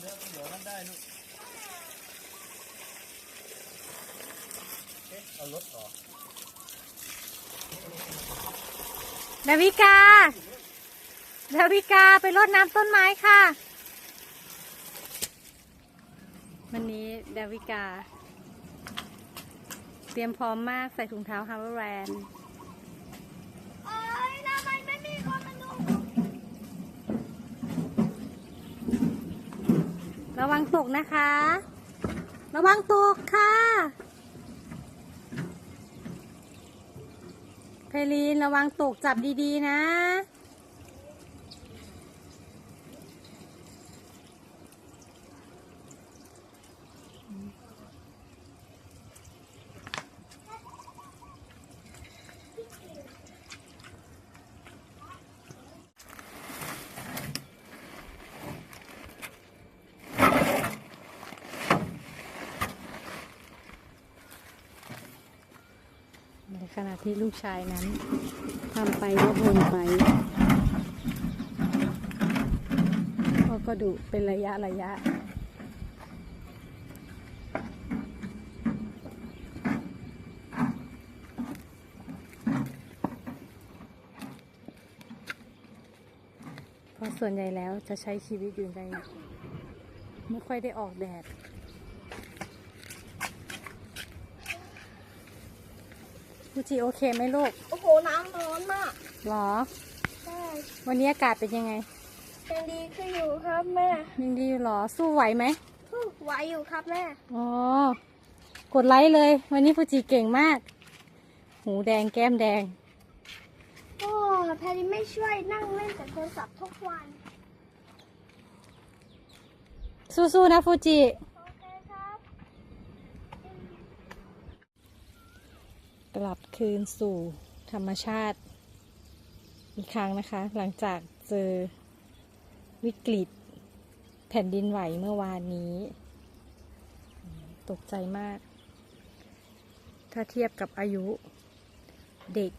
เดี๋ยวเดี๋ยวมันได้ลูกเอ๊ะเอารถออดาวิกาดาวิกาไปรดน้ำต้นไม้ค่ะ วันนี้ดาวิกา เตรียมพร้อมมากใส่ถุงเท้าฮาร์เวอร์แรนโอ๊ยทำไมไม่มีคนมาดู ระวังตกนะคะ ระวังตกค่ะ เพลีนระวังตกจับดีๆนะ ณะที่ลูกชายนั้นทำไปก็วนไปเขาก็ดูเป็นระยะระยะเพราะส่วนใหญ่แล้วจะใช้ชีวิตอยู่ใน ไม่ค่อยได้ออกแดด ฟูจิโอเคไหมลูก โอ้โห น้ำร้อนมากหรอ ใช่วันนี้อากาศเป็นยังไงยังดีขึ้นอยู่ครับแม่ ยังดีอยู่หรอ สู้ไหวไหมฮู้ไหวอยู่ครับแม่ อ๋อ กดไลค์เลย วันนี้ฟูจิเก่งมาก หูแดงแก้มแดง โอ้แพรรี่ไม่ช่วยนั่งเล่นแต่โทรศัพท์ทุกวัน สู้ๆนะฟูจิ โอเคครับ กลับ คืนสู่ธรรมชาติ อีกครั้งนะคะ หลังจากเจอวิกฤต แผ่นดินไหวเมื่อวานนี้ ตกใจมาก ถ้าเทียบกับอายุเด็ก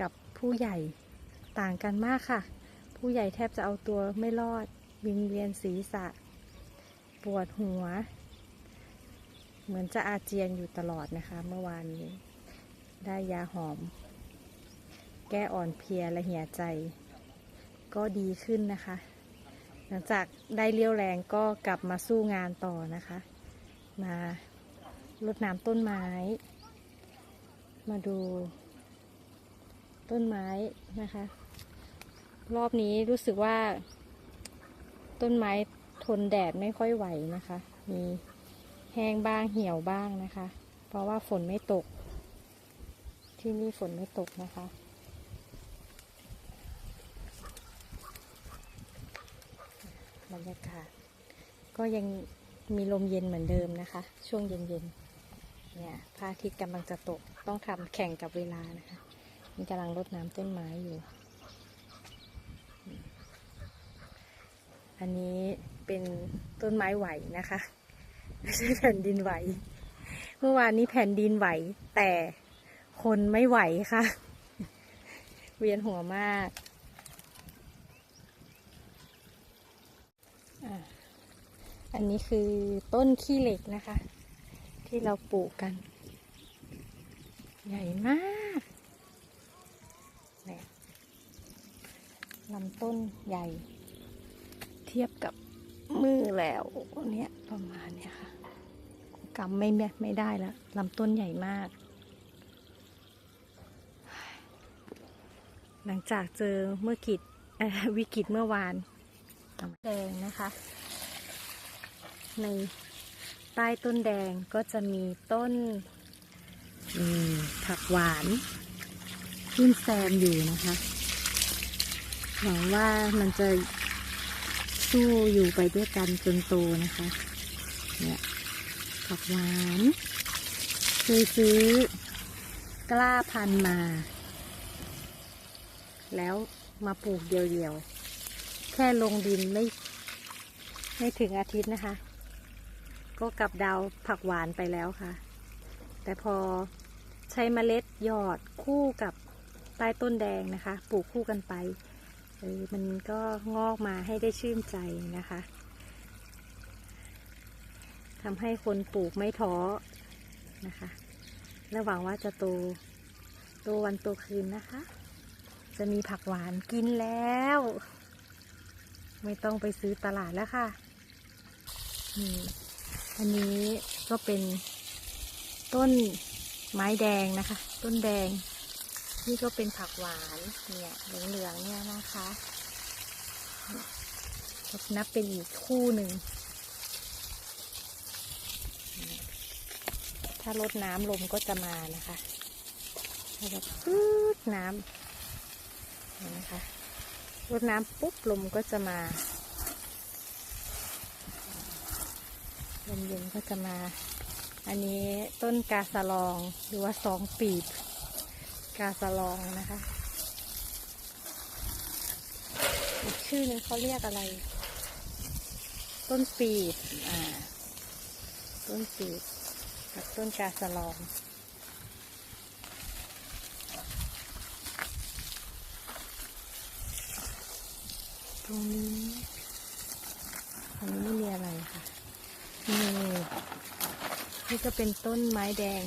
กับผู้ใหญ่ต่างกันมากค่ะ ผู้ใหญ่แทบจะเอาตัวไม่รอด วิงเวียนศีรษะ ปวดหัว เหมือนจะอาเจียนอยู่ตลอดนะคะ เมื่อวานนี้ ได้ยาหอม แก้อ่อนเพลียและเหี่ยใจ ก็ดีขึ้นนะคะ หลังจากได้เลี้ยวแรงก็กลับมาสู้งานต่อนะคะ มารดน้ำต้นไม้ มาดู ต้นไม้นะคะ รอบนี้รู้สึกว่า ต้นไม้ทนแดดไม่ค่อยไหวนะคะ มีแห้งบ้างเหี่ยวบ้างนะคะ เพราะว่าฝนไม่ตก ที่นี่ฝนไม่ตกนะคะบรรยากาศก็ยังมีลมเย็นเหมือนเดิมนะคะ ช่วงเย็นๆเนี่ยพระอาทิตย์กำลังจะตกต้องทำแข่งกับเวลานะคะ มีกำลังรดน้ำต้นไม้อยู่ อันนี้เป็นต้นไม้ไหวนะคะไม่ใช่แผ่นดินไหว เมื่อวานนี้แผ่นดินไหวแต่ คนไม่ไหวค่ะ เวียนหัวมากอันนี้คือต้นขี้เหล็กนะคะ ที่เราปลูกกัน ใหญ่มากเนี่ยลำต้นใหญ่ เทียบกับมือแล้วเนี่ยประมาณเนี้ยค่ะกำไม่แม่ไม่ได้แล้วลำต้นใหญ่มาก หลังจากเจอเมื่อกิจวิกฤตเมื่อวานแดงนะคะ ในใต้ต้นแดงก็จะมีต้นผักหวานขึ้นแซมอยู่นะคะหวังว่ามันจะสู้อยู่ไปด้วยกันจนโตนะคะ เนี่ยผักหวานเคยซื้อกล้าพันมา แล้วมาปลูกเดียวๆ แค่ลงดินไม่ไม่ถึงอาทิตย์นะคะ ก็กลับดาวผักหวานไปแล้วค่ะ แต่พอใช้เมล็ดหยอดคู่กับใต้ต้นแดงนะคะ ปลูกคู่กันไปเออมันก็งอกมาให้ได้ชื่นใจนะคะทำให้คนปลูกไม่ท้อนะคะ และหวังว่าจะโต โตวันโตคืนนะคะ จะมีผักหวานกินแล้ว ไม่ต้องไปซื้อตลาดแล้วค่ะนี่อันนี้ก็เป็นต้นไม้แดงนะคะ ต้นแดง นี่ก็เป็นผักหวานเนี่ยเหลืองๆเนี่ยนะคะนับเป็นอีกคู่หนึ่ง ถ้าลดน้ำลมก็จะมานะคะถ้าแบบปึ๊ดน้ำ นไหมคะลดน้ำปุ๊บลมก็จะมาลมเย็นก็จะมา อันนี้ต้นกาสลองหรือว่าสองปีบ กาสลองนะคะอีกชื่อหนึงเขาเรียกอะไร ต้นปีบอ่าต้นปีบกับต้นกาสลอง ตรงนี้ อันนี้ไม่มีอะไรค่ะ นี่นี่ก็เป็นต้นไม้แดง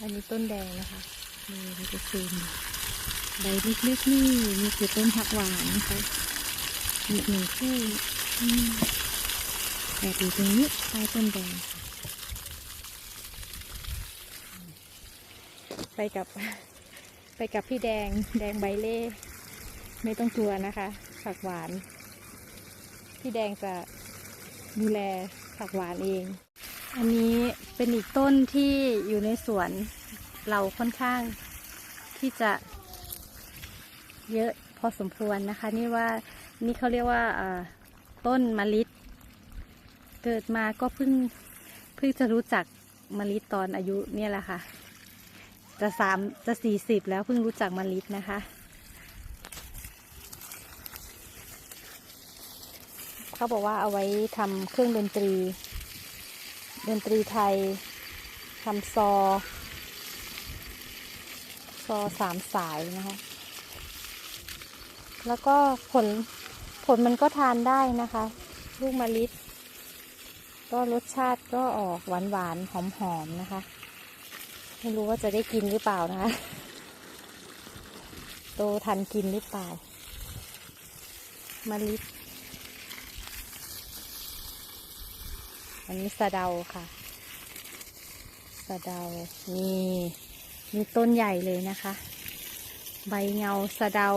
อันนี้ต้นแดงนะคะนี่มันจะซูมใบเล็กๆนี่นี่คือต้นผักหวานนะคะอีกหนึ่งคู่อืมแต่อยู่ตรงนี้ใต้ต้นแดงไปกับ ไปกับพี่แดงแดงใบเล่ ไม่ต้องกลัวนะคะ ผักหวาน พี่แดงจะดูแลผักหวานเอง อันนี้เป็นอีกต้นที่อยู่ในสวนเราค่อนข้างที่จะเยอะพอสมควรนะคะ นี่ว่านี่เขาเรียกว่าอ่าต้นมะลิเกิดมาก็เพิ่งเพิ่งจะรู้จักมะลิตอนอายุเนี่ยแหละค่ะ จะสามจะสี่สิบแล้วเพิ่งรู้จักมะลินะคะ เขาบอกว่าเอาไว้ทำเครื่องดนตรี ดนตรีไทยทำซอ ซอสามสายนะคะ แล้วก็ผลผลมันก็ทานได้นะคะ ลูกมะลิก็รสชาติก็ออกหวานหวานหอมหอมนะคะ ไม่รู้ว่าจะได้กินหรือเปล่านะคะ โตทันกินหรือเปล่ามะลิ อันนี้สะเดาค่ะ สะเดา นี่มีต้นใหญ่เลยนะคะ ใบเงาสะเดา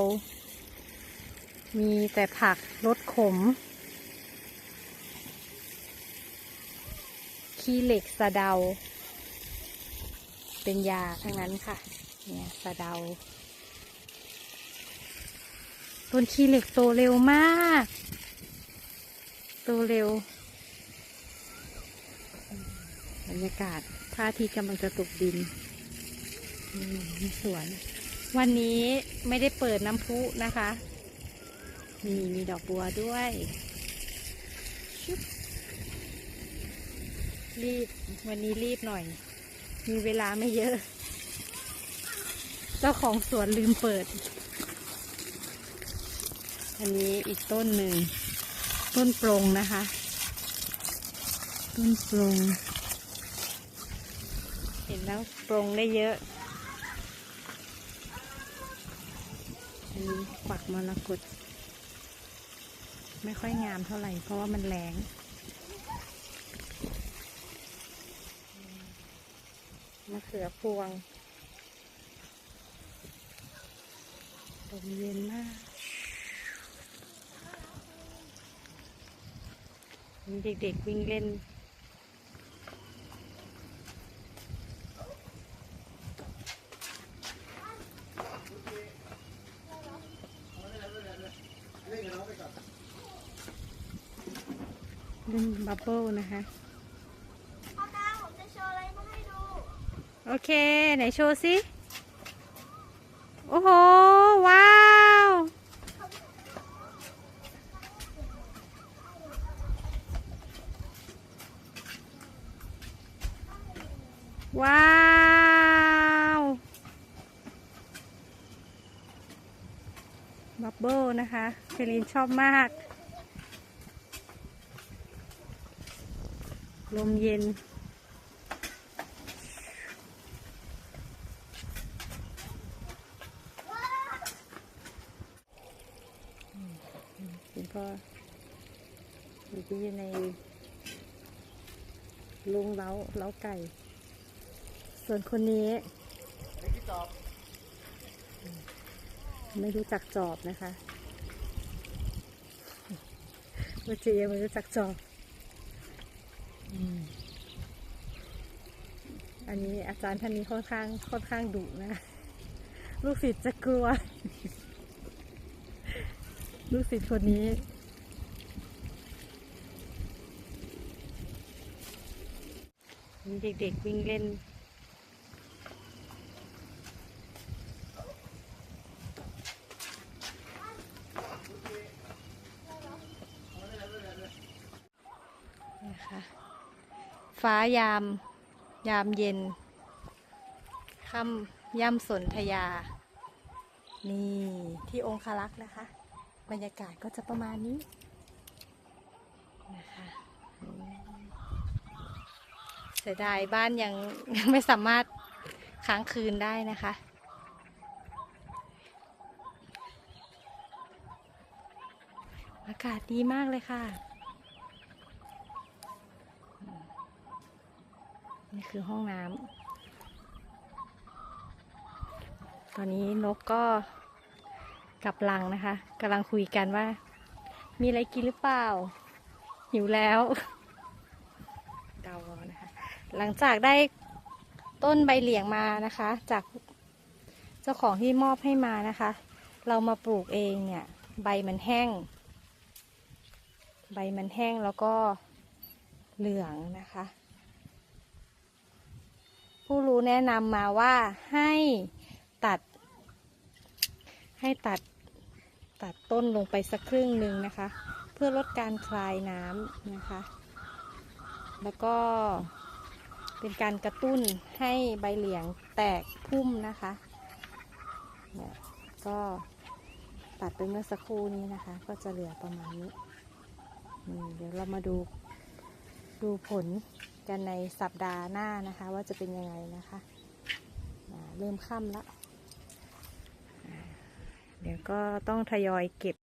มีแต่ผักรสขม ขี้เหล็กสะเดา เป็นยาทั้งนั้นค่ะ เนี่ยสะเดา ต้นขี้เหล็กโตเร็วมาก โตเร็ว บรรยากาศพระอาทิตย์กำลังจะตกดินสวน วันนี้ไม่ได้เปิดน้ำพุนะคะ มีมีดอกบัวด้วยรีบ วันนี้รีบหน่อย มีเวลาไม่เยอะ เจ้าของสวนลืมเปิด อันนี้อีกต้นหนึ่ง ต้นโปรงนะคะ ต้นโปรง แล้วปรงได้เยอะ อันนี้ปักมรกตไม่ค่อยงามเท่าไหร่ เพราะว่ามันแรงมะเขือพวงลมเย็นมากเด็กๆวิ่งเล่น บับเบิ้ลนะคะพ่อตาผมจะโชว์อะไรมาให้ดู โอเค ไหนโชว์สิโอ้โห ว้าว ว้าวบับเบิ้ลนะคะเฟลินชอบมาก ลมเย็น คุณพ่ออยู่ที่ในลุงเล้าเล้าไก่ ส่วนคนนี้ ไม่รู้จักจอบนะคะเมื่อจีไม่รู้จักจอบอืม อันนี้อาจารย์ท่านนี้ค่อนข้างค่อนข้างดุนะ ลูกศิษย์จะกลัว ลูกศิษย์คนนี้มีเด็กๆวิ่งเล่นนะคะฟ้ายาม ยามเย็นค่ำย่ำสนธยา นี่ที่องคารักษ์นะคะ บรรยากาศก็จะประมาณนี้นะคะเสียดายบ้านยังยังไม่สามารถค้างคืนได้นะคะ อากาศดีมากเลยค่ะอืมนี่ คือห้องน้ำตอนนี้นกก็กลับรังนะคะกำลังคุยกันว่า มีอะไรกินหรือเปล่า หิวแล้วเดาเอานะคะ หลังจากได้ต้นใบเหลียงมานะคะ จากเจ้าของที่มอบให้มานะคะ เรามาปลูกเองเนี่ย ใบมันแห้ง ใบมันแห้งแล้วก็เหลืองนะคะ ผู้รู้แนะนำมาว่าให้ตัด ให้ตัดตัดต้นลงไปสักครึ่งหนึ่งนะคะ เพื่อลดการคลายน้ำนะคะ แล้วก็เป็นการกระตุ้นให้ใบเหลียงแตกพุ่มนะคะเนี่ยก็ตัดไปเมื่อสักครู่นี้นะคะ ก็จะเหลือประมาณนี้เดี๋ยวเรามาดูดูผล กันในสัปดาห์หน้านะคะ ว่าจะเป็นยังไงนะคะเริ่มค่ำแล้วเดี๋ยวก็ต้องทยอยเก็บ